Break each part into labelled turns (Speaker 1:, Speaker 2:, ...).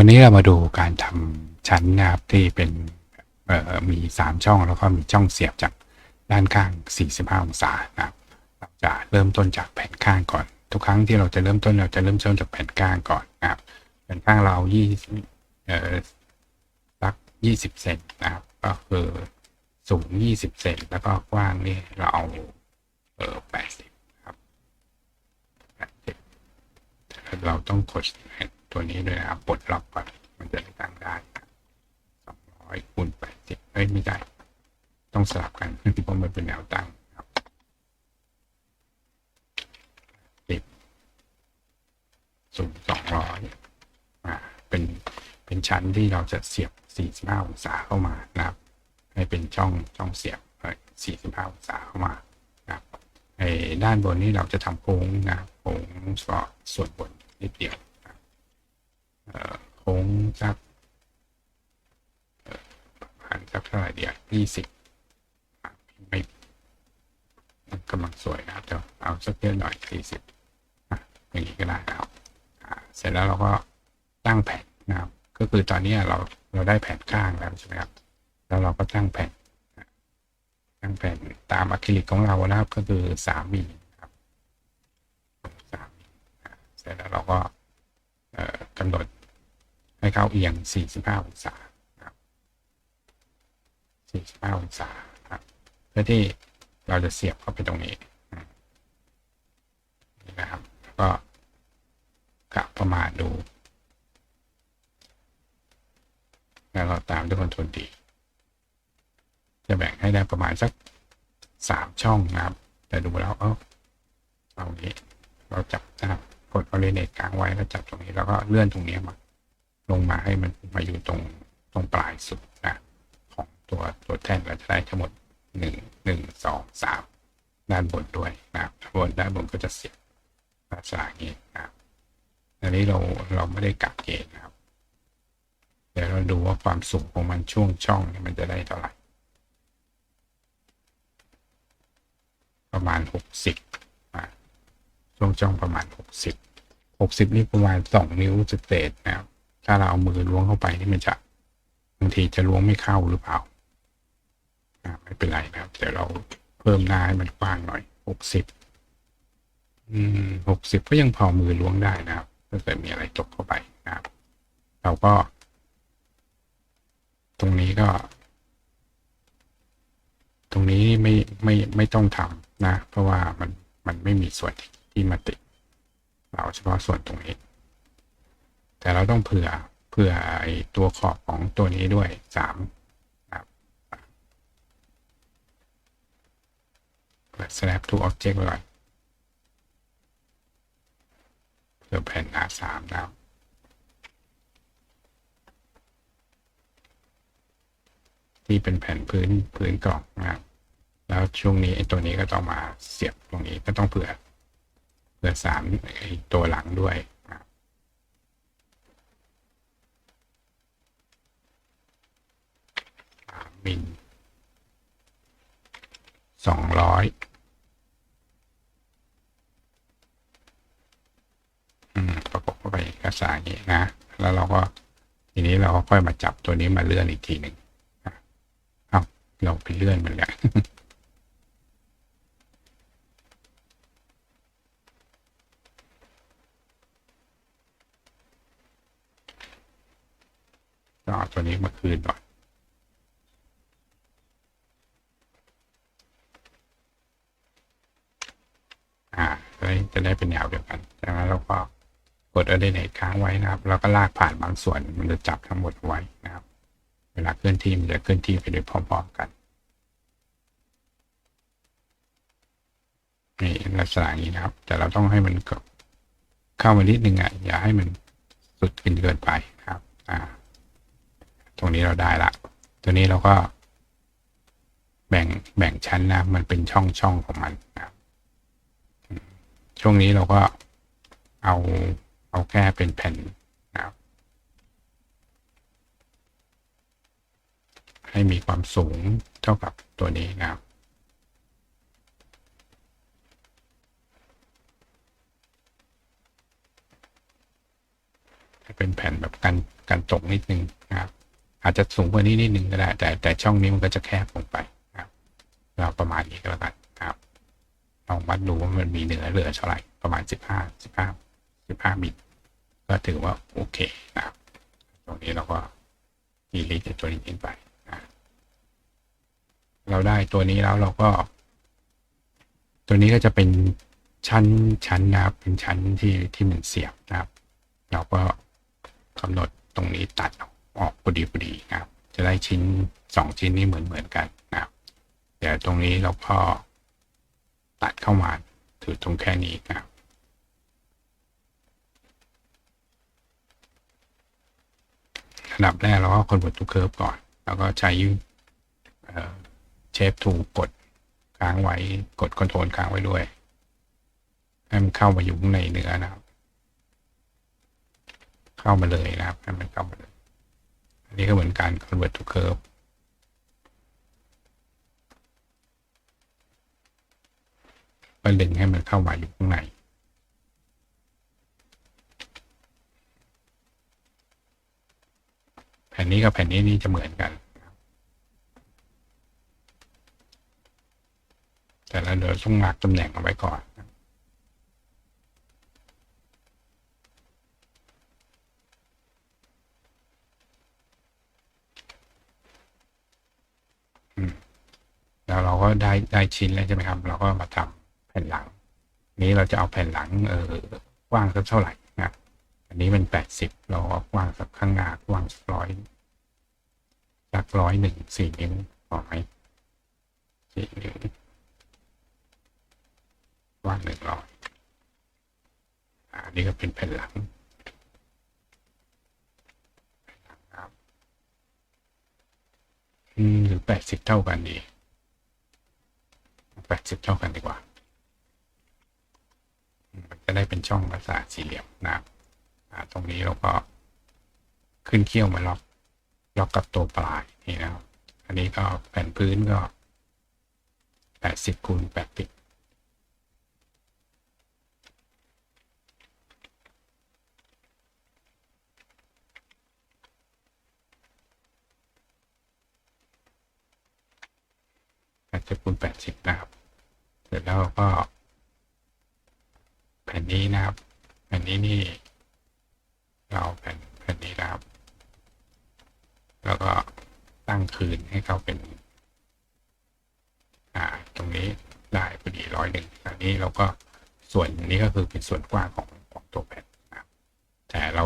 Speaker 1: วันนี้เรามาดูการทำชั้นนะครับที่เป็นมีสามช่องแล้วก็มีช่องเสียบจากด้านข้าง 45 องศานะครับเราจะเริ่มต้นจากแผ่นข้างก่อน ทุกครั้งที่เราจะเริ่มต้นเราจะเริ่มต้นจากแผ่นข้างก่อนนะครับแผ่นข้างเรา20เอ่อสัก 20 เซนนะครับก็คือสูง 20 เซนแล้วก็กว้างนี่เราเอาเออ80 ครับ เราต้องกด ตัวนี้ด้วยนะครับปลดล็อกก่อนมันจะได้ตั้งได้สองร้อยคูณแปดสิบเอ้ยไม่ได้ ต้องสลับกันเพราะมันเป็นแนวตั้งครับสิบสูงสองร้อยอ่าเป็นเป็นชั้นที่เราจะเสียบสี่สิบห้าองศาเข้ามานะครับ ให้เป็นช่องช่องเสียบสี่สิบห้าองศาเข้ามานะครับไอ้ด้านบนนี้เราจะทำโค้งนะโค้งส่วนบนนิดเดียวนะครับเอ่อโค้ง สักประมาณสักเท่าไหร่เดียวยี่สิบไม่กำลังสวยนะครับเดี๋ยวเอาสักเยอะหน่อยสี่สิบอย่างนี้ก็ได้นะครับเสร็จแล้วเราก็ตั้งแผ่นนะครับ ก็คือตอนนี้เราเราได้แผ่นข้างแล้วใช่ไหมครับ แล้วเราก็ตั้งแผ่นตั้งแผ่นตามอะคริลิกของเรานะครับก็คือสามมิลครับสามเสร็จแล้วเราก็กำหนด ให้เขาเอียง 45 องศาครับ45 องศาครับ เพื่อที่เราจะเสียบเข้าไปตรงนี้นี่นะครับ ก็กะประมาณดู แล้วก็ตามด้วยคอนโทรลดี จะแบ่งให้ได้ประมาณสักสามช่องนะครับ แต่ดูแล้วเออเอางนี้เราจับนะครับกดออเรเนตกลางไว้แล้วจับตรงนี้ แล้วก็เลื่อนตรงนี้มา ลงมาให้มันมาอยู่ตรงตรงปลายสุดนะของตัวตัวแท่นเราจะได้ทั้งหมดหนึ่งหนึ่งสองสามด้านบนด้วยนะครับด้านบนด้านบนก็จะเสียบลักษณะอย่างนี้นะครับอันนี้เราเราไม่ได้กักเกณฑ์นะครับ เดี๋ยวเราดูว่าความสูงของมันช่วงช่องเนี่ยมันจะได้เท่าไหร่ ประมาณหกสิบช่วงช่องประมาณหกสิบหกสิบนี่ประมาณสองนิ้วสเตทนะครับ ถ้าเราเอามือล้วงเข้าไปนี่มันจะบางทีจะล้วงไม่เข้าหรือเปล่าไม่เป็นไรนะครับเดี๋ยวเราเพิ่มหน้าให้มันกว้างหน่อยหกสิบอืมหกสิบก็ยังพอมือล้วงได้นะครับถ้าเกิดมีอะไรตกเข้าไปนะครับ เราก็ ตรงนี้ก็ ตรงนี้ไม่ไม่ไม่ต้องทำนะ เพราะว่ามันมันไม่มีส่วนที่ที่มาติดเราเฉพาะส่วนตรงนี้ แต่เราต้องเผื่อเผื่อไอตัวขอบของตัวนี้ด้วยสามครับเปิด snap to object ไว้ก่อนเพื่อแผ่นหนาสามนะครับที่เป็นแผ่นพื้นพื้นกล่องนะครับ แล้วช่วงนี้ไอ้ตัวนี้ก็ต้องมาเสียบตรงนี้ก็ต้องเผื่อ เผื่อสามไอ้ตัวหลังด้วยนะครับสา มิลสองร้อยอืมประกบเข้าไปเอกสารอย่างนี้นะ แล้วเราก็ทีนี้เราก็ค่อยมาจับตัวนี้มาเลื่อนอีกทีหนึ่งเอาเราไปเลื่อนมันเลยก็เอาตัวนี้มาคืนก่อนอ่า จะได้เป็นแนวเดียวกันจากนั้นเราก็กด alternate ค้างไว้นะครับ แล้วก็ลากผ่านบางส่วนมันจะจับทั้งหมดไว้นะครับ เวลาเคลื่อนที่มันจะเคลื่อนที่ไปด้วยพร้อมๆกันนี่ลักษณะอย่างนี้นะครับ แต่เราต้องให้มันเข้ามานิดนึงอะอย่าให้มันสุดเกินเกินไปนะครับ อ่า ตรงนี้เราได้ละ ตัวนี้เราก็ แบ่งแบ่งชั้นนะ มันเป็นช่องช่องของมันนะครับ ช่วงนี้เราก็เอาเอาแค่เป็นแผ่นนะครับ ให้มีความสูงเท่ากับตัวนี้นะครับเป็นแผ่นแบบกันกันตกนิดนึงนะครับ อาจจะสูงกว่านี้นิดนึงก็ได้ แต่แต่ช่องนี้มันก็จะแคบลงไปนะครับเราประมาณนี้ก็แล้วกัน ลองวัดดูว่ามันมีเหนือเหลือเท่าไหร่ประมาณสิบห้าสิบห้าสิบห้ามิลก็ถือว่าโอเคนะครับตรงนี้เราก็ดีลิทตัวนี้ทิ้งไปนะเราได้ตัวนี้แล้วเราก็ ตัวนี้ก็จะเป็นชั้นชั้นนะครับ เป็นชั้นที่ที่มันเสียบนะครับ เราก็กำหนดตรงนี้ตัดออกพอดีพอดีนะครับ จะได้ชิ้นสองชิ้นนี้เหมือนเหมือนกันนะครับเดี๋ยวตรงนี้เราก็ ตัดเข้ามาถือตรงแค่นี้นะครับอันดับแรกเราก็คอนเวิร์ตทูเคิร์ฟก่อน แล้วก็ใช้เชฟทูกดค้างไว้กดคอนโทรลค้างไว้ด้วย ให้มันเข้ามาอยู่ข้างในเนื้อนะครับ เข้ามาเลยนะครับให้มันเข้ามาเลย อันนี้ก็เหมือนการ convert to curve ก็ดึงให้มันเข้ามาอยู่ข้างในแผ่นนี้กับแผ่นนี้นี่จะเหมือนกัน แต่เราเดี๋ยวต้องหักตำแหน่งเอาไว้ก่อนแล้วเราก็ได้ได้ชิ้นแล้วใช่ไหมครับ เราก็มาทำ ผ่นหลัง นี้เราจะเอาแผ่นหลังเออกว้างสักเท่าไหร่นะอันนี้มันแปดสิบเราเอากว้างสักข้างหน้ากว้างร้อยสักร้อยหนึ่งสี่นิ้วพอไหมสี่นิ้วกว้างหนึ่งร้อยอันนี้ก็เป็นแผ่นหลังหรือแปดสิบเท่ากันดีแปดสิบเท่ากันดีกว่า ได้เป็นช่องลักษณะสี่เหลี่ยมนะครับตรงนี้เราก็ขึ้นเขี้ยวมาล็อกล็อกกับตัวปลายนี่นะครับ อันนี้ก็แผ่นพื้นก็แปดสิบคูณแปดสิบแปดสิบคูณแปดสิบนะครับ เสร็จแล้วก็ นนี้นะครับ แผ่นนี้นี่เราแผ่นแผ่นนี้นะครับ แล้วก็ตั้งคืนให้เขาเป็น อ่า ตรงนี้ได้พอดีร้อยหนึ่งอันนี้เราก็ส่วนนี้ก็คือเป็นส่วนกว้างของของตัวแผ่นนะครับแต่เรา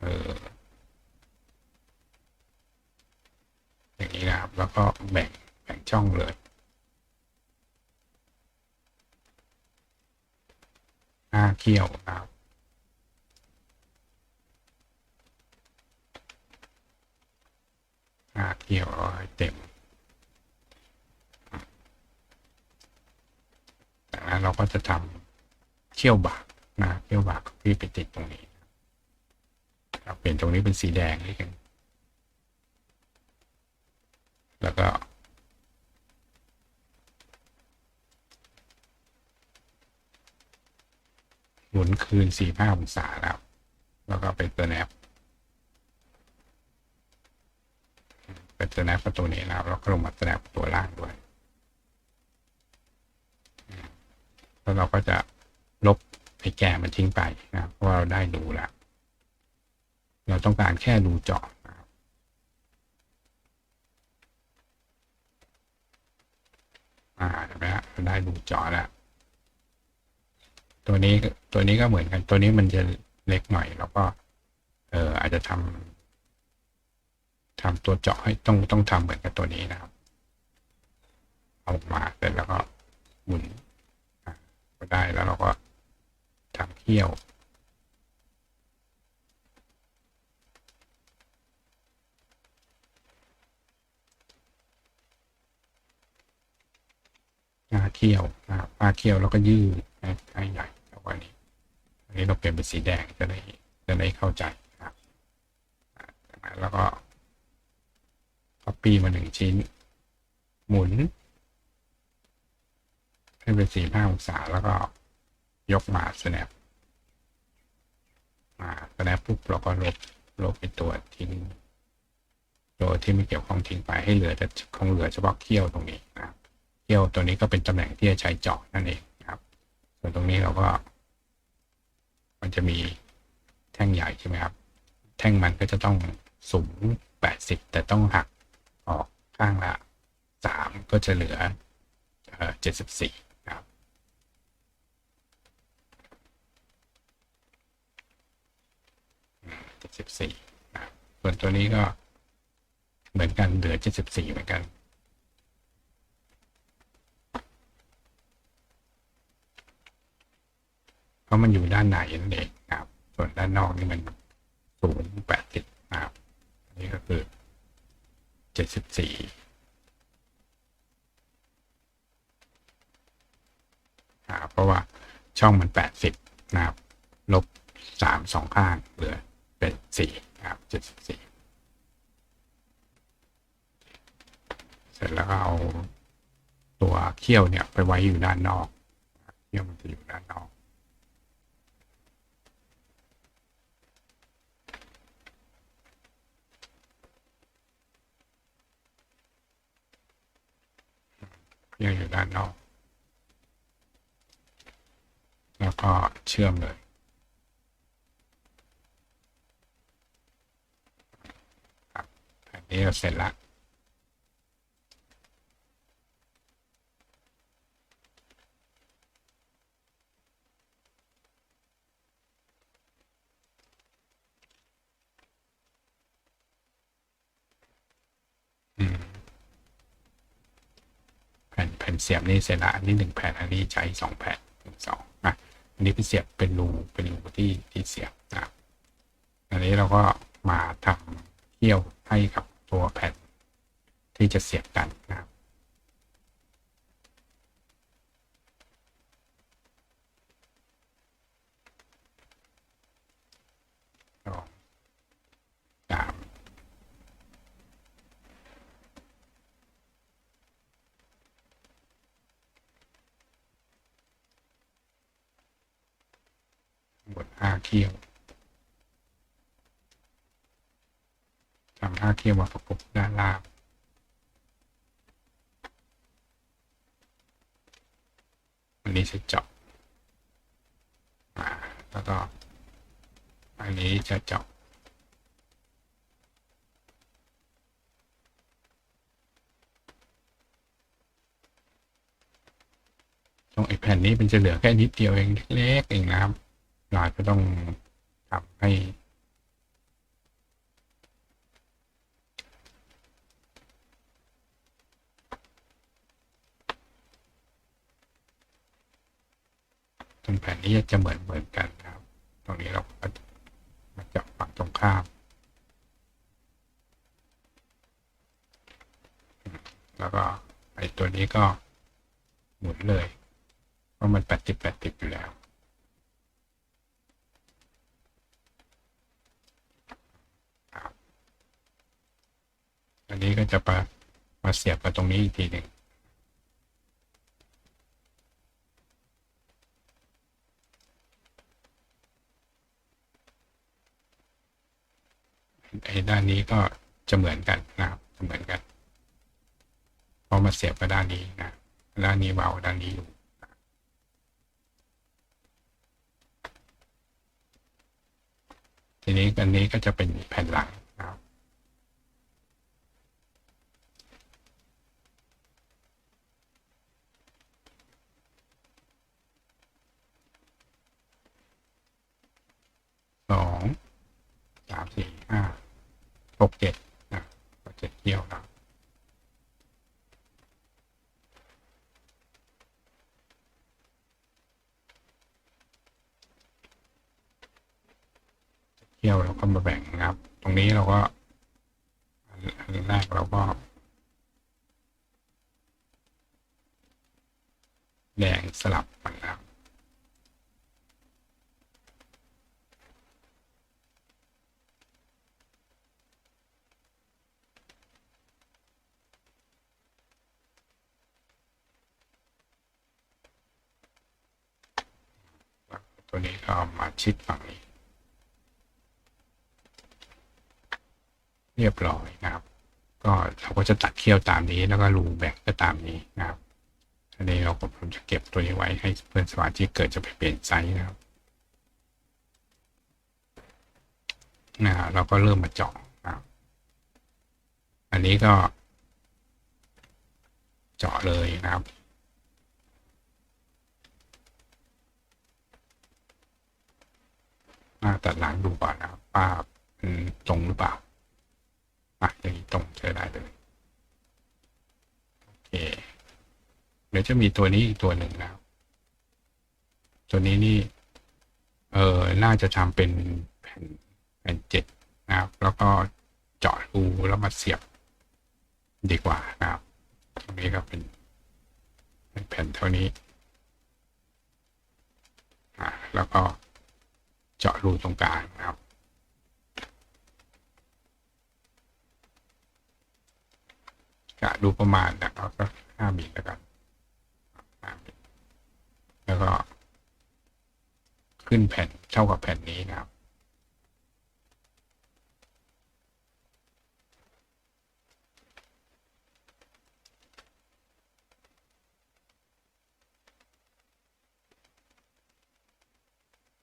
Speaker 1: เอออย่างนี้นะครับ แล้วก็แบ่งแบ่งช่องเลย หน้า เขี้ยวนะครับหน้าเขี้ยวเอาให้เต็มจากนั้นเราก็จะทำเขี้ยวบากนะเขี้ยวบากที่ไปติดตรงนี้เราเปลี่ยนตรงนี้เป็นสีแดงนิดนึงแล้วก็ หมุนคืนสี่ห้าองศาแล้ว แล้วก็เป็นตัวแนบเป็นตัวแนบประตูนี้แล้วแล้วก็ลงมาตัวแนบตัวล่างด้วย แล้วเราก็จะลบไอ้แก่มันทิ้งไปนะเพราะเราได้ดูแล้ว เราต้องการแค่ดูเจาะนะครับอ่าเห็นไหมฮะเราได้ดูจาะแล้ว ตัวนี้ตัวนี้ก็เหมือนกัน ตัวนี้มันจะเล็กหน่อย แล้วก็ เอออาจจะทำทำตัวเจาะให้ต้องต้องทำเหมือนกับตัวนี้นะครับเอาออกมาเสร็จแล้วก็หมุนก็ได้แล้วเราก็ทำเขี้ยวหน้าเขี้ยวนะครับหน้าเขี้ยวแล้วก็ยืดให้ใหญ่ ไว้อันนี้เราเปลี่ยนเป็นสีแดงจะได้จะได้เข้าใจนะครับจากนั้นแล้วก็ copy มาหนึ่งชิ้น หมุนให้เป็นสี่ห้าองศาแล้วก็ยกมา snap มาก็แล้วปุ๊บเราก็ลบลบไปตัวทิ้งตัวที่ไม่เกี่ยวข้องทิ้งไปให้เหลือแต่คงเหลือเฉพาะเขี้ยวตรงนี้นะครับเขี้ยวตัวนี้ก็เป็นตำแหน่งที่จะใช้เจาะนั่นเองนะครับ ส่วนตรงนี้เราก็ มันจะมีแท่งใหญ่ใช่ไหมครับ แท่งมันก็จะต้องสูง 80 แต่ต้องหักออกข้างละ 3 ก็จะเหลือเอ่อ74นะครับ74นะครับส่วนตัวนี้ก็เหมือนกันเหลือ74เหมือนกัน เพ ราะมันอยู่ด้านในนั่นเองครับ ส่วนด้านนอกนี่มันสูง80นะครับอันนี้ก็คือ74นะครับเพราะว่าช่องมัน80นะครับลบ3สองข้างเหลือเป็น4นะครับ74เสร็จแล้วก็เอาตัวเขี้ยวเนี่ยไปไว้อยู่ด้านนอกเขี้ยวมันจะอยู่ด้านนอก ยวอยู่ด้านนอก แล้วก็เชื่อมเลย ครับอันนี้เราเสร็จละ อืมแผ่นแผ่น เสียบนี่เสร็จละอันนี้หนึ่งแผ่นอันนี้ใช้สองแผ่นหนึ่งสองอะอันนี้เป็นเสียบเป็นรูเป็นรูที่ที่เสียบนะอันนี้เราก็มาทำเขี้ยวให้กับตัวแผ่นที่จะเสียบกันนะครับสองสาม ทั้งหมดห้าเขียวทำห้าเขียวมาประกบด้านล่างอันนี้จะเจาะมาแล้วก็ อันนี้จะเจาะตรงไอ้แผ่นนี้มันจะเหลือแค่นิดเดียวเองเล็กๆเองนะครับ เราจะต้องทำให้ตรงแผ่นนี้จะเหมือนเหมือนกันครับ ตรงนี้เราก็มาจาะฝั่งตรงข้าม แล้วก็ไอตัวนี้ก็หมุนเลย เพราะมันแปดสิบแปดสิบอยู่แล้ว นี้ก็จะมามาเสียบกับตรงนี้อีกทีหนึ่งไอ้ด้านนี้ก็จะเหมือนกันนะครับเหมือนกันเพรามาเสียบกับด้านนี้นะ ด้านนี้เบาด้านนี้อยู่ทีนี้อันนี้ก็จะเป็นแผ่นหลังนะครับ สองสามสี่ห้าหกเจ็ดนะก็เจ็ดเที่ยวนะเที่ยวเราก็มาแบ่งนะครับ ตรงนี้เราก็อันอันแรกเราก็แดงสลับมันิปหาเรียบร้อยนะครับ ก็เราก็จะตัดเขี้ยวตามนี้แล้วก็รูแบ่งก็ตามนี้นะครับอันนี้เราก็ผมจะเก็บตัวนี้ไว้ให้เพื่อนสมาชิกเกิดจะไปเปลี่ยนไซส์นะครับนะเราก็เริ่มมาเจาะนะครับอันนี้ก็ เจาะเลยนะครับาตัดหลังดูก่อนนะครับว่ามันตรงหรือเปล่าอะอย่างนี้ตรงใช้ได้เลยโอเคเดี๋ยวจะมีตัวนี้อีกตัวหนึ่งนะครับตัวนี้นี่เออน่าจะทำเป็นแผ่นแผ่นเจ็ดนะครับ แล้วก็เจาะรูแล้วมาเสียบดีกว่านะครับ ตรงนี้ก็เป็นเป็นแผ่นเท่านี้อ่าแล้วก็ เจาะรูตรงกลางนะครับ กะดูประมาณนะครับก็ห้ามิลแล้วกันห้ามิลแล้วก็ ขึ้นแผ่นเท่ากับแผ่นนี้นะครับ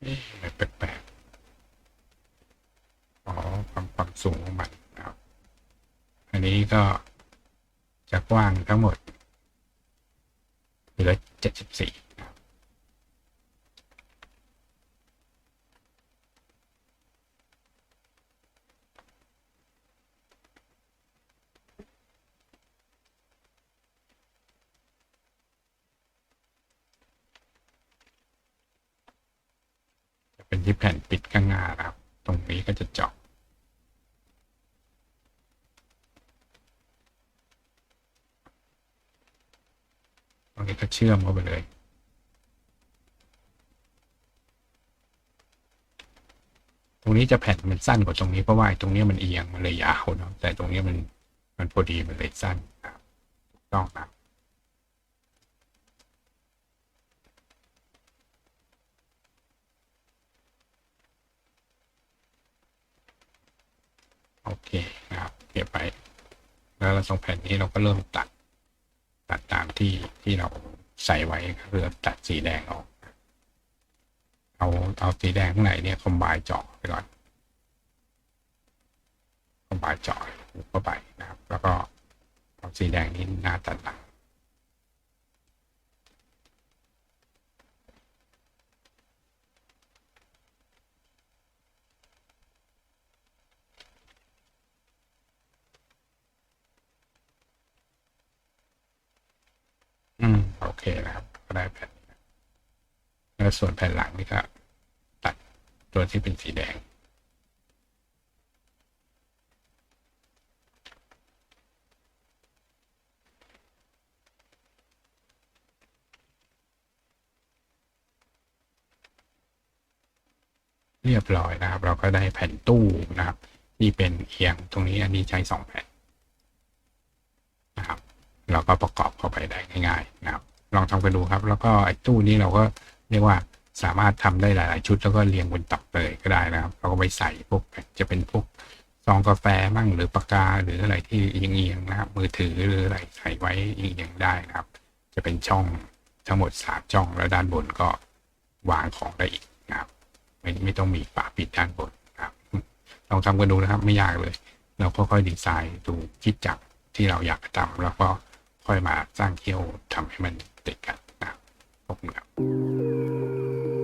Speaker 1: เอ๊ะทำไมแปลกๆอ๋อความความ สูงของมันนะครับ อันนี้ก็จะกว้างทั้งหมดเหลือเจ็ดสิบสี่นะจะเป็นที่แผ่นปิดข้างหน้าครับ ตรงนี้ก็จะเจาะ ตรงนี้ ก็เชื่อมเข้าไปเลยตรงนี้จะแผ่นมันสั้นกว่าตรงนี้เพราะว่าตรงนี้มันเอียงมันเลยยาวเนาะแต่ตรงนี้มันมันพอดีมันเลยสั้นนะครับต้องนะครับโอเคนะครับเก็บไปแล้วเราตรงแผ่นนี้เราก็เริ่มตัดตัดตามที่ที่เรา ใส่ไว้ก็คือตัดสีแดงออก เอาเอาสีแดงข้างในเนี่ยคอมบายเจาะไปก่อนคอมบายเจาะเข้าไปนะครับ แล้วก็เอาสีแดงนี้หน้าตัดหลัง โอเคนะครับ ก็ได้แผ่นนี้แล้วส่วนแผ่นหลังนี่ก็ตัดตัวที่เป็นสีแดง เรียบร้อยนะครับ เราก็ได้แผ่นตู้นะครับที่เป็นเอียงตรงนี้อันนี้ใช้สองแผ่นนะครับ เราก็ประกอบเข้าไปได้ง่าย ๆ นะครับ ลองทำกันดูครับ แล้วก็ไอ้ตู้นี้เราก็เรียกว่าสามารถทำได้หลาย ๆ ชุดแล้วก็เรียงบนตับเลยก็ได้นะครับ เราก็ไปใส่พวกจะเป็นพวกซองกาแฟมั่งหรือปากกาหรืออะไรที่เอียงๆนะครับ มือถือหรืออะไรใส่ไว้เอียงๆได้นะครับ จะเป็นช่องทั้งหมดสามช่องแล้วด้านบนก็วางของได้อีกนะครับ ไม่ไม่ต้องมีฝาปิดด้านบนนะครับลองทำกันดูนะครับไม่ยากเลย เราค่อยๆดีไซน์ดูคิดจักที่เราอยากจะทำแล้วก็ค่อยมาสร้างเที่ยวทำให้มัน っていくかなと思うよ。